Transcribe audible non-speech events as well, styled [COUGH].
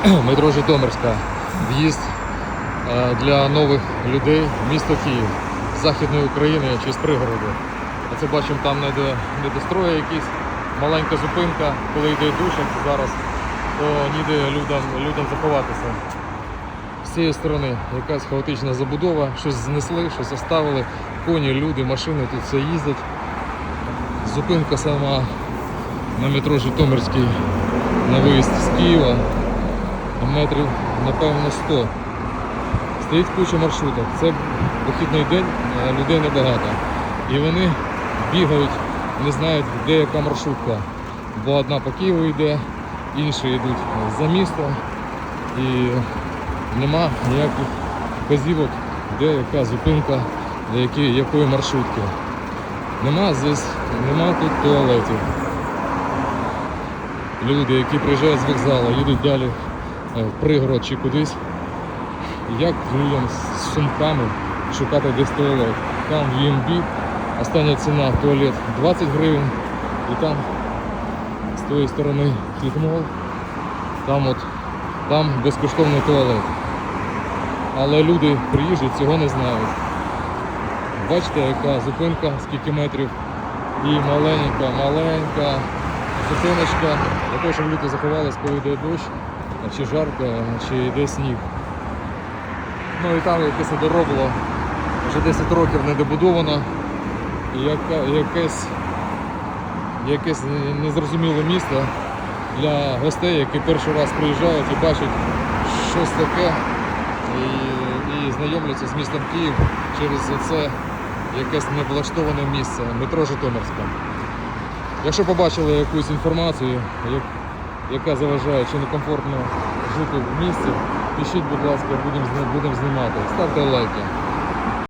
[CLEARS THROAT] метро Житомирська. В'їзд е, для нових людей в місто Київ з Західної України чи з пригороду. Оце бачимо там недо- недострої якісь, маленька зупинка, коли йде душ, зараз, то ніде людям, людям заховатися. З цієї сторони якась хаотична забудова, щось знесли, щось оставили, коні, люди, машини тут все їздять. Зупинка сама на метро Житомирський на виїзд з Києва метрів, напевно, 100. Стоїть куча маршруток. Це вихідний день, людей небагато. І вони бігають, не знають, де яка маршрутка. Бо одна по Києву йде, інші йдуть за місто. І нема ніяких вказівок, де яка зупинка, для якої, якої маршрутки. Нема здесь, нема тут туалетів. Люди, які приїжджають з вокзалу, їдуть далі в пригород чи кудись. Як людям з сумками шукати десь туалет? Там в UMB остання ціна туалет 20 гривень і там з тої сторони флітмол, там от там безкоштовний туалет. Але люди приїжджі цього не знають. Бачите, яка зупинка, скільки метрів. І маленька, маленька зупиночка для того, щоб люди заховались, коли йде дощ, чи жарко, чи йде сніг. Ну і там якесь недоробло, вже 10 років не добудовано. І якесь, якесь незрозуміле місто для гостей, які перший раз приїжджають і бачать щось таке і, і знайомляться з містом Київ через це якесь невлаштоване місце, метро Житомирська. Якщо побачили якусь інформацію, яка заважає чи некомфортно жити в місті, пишіть, будь ласка, будемо будем знімати. Ставте лайки.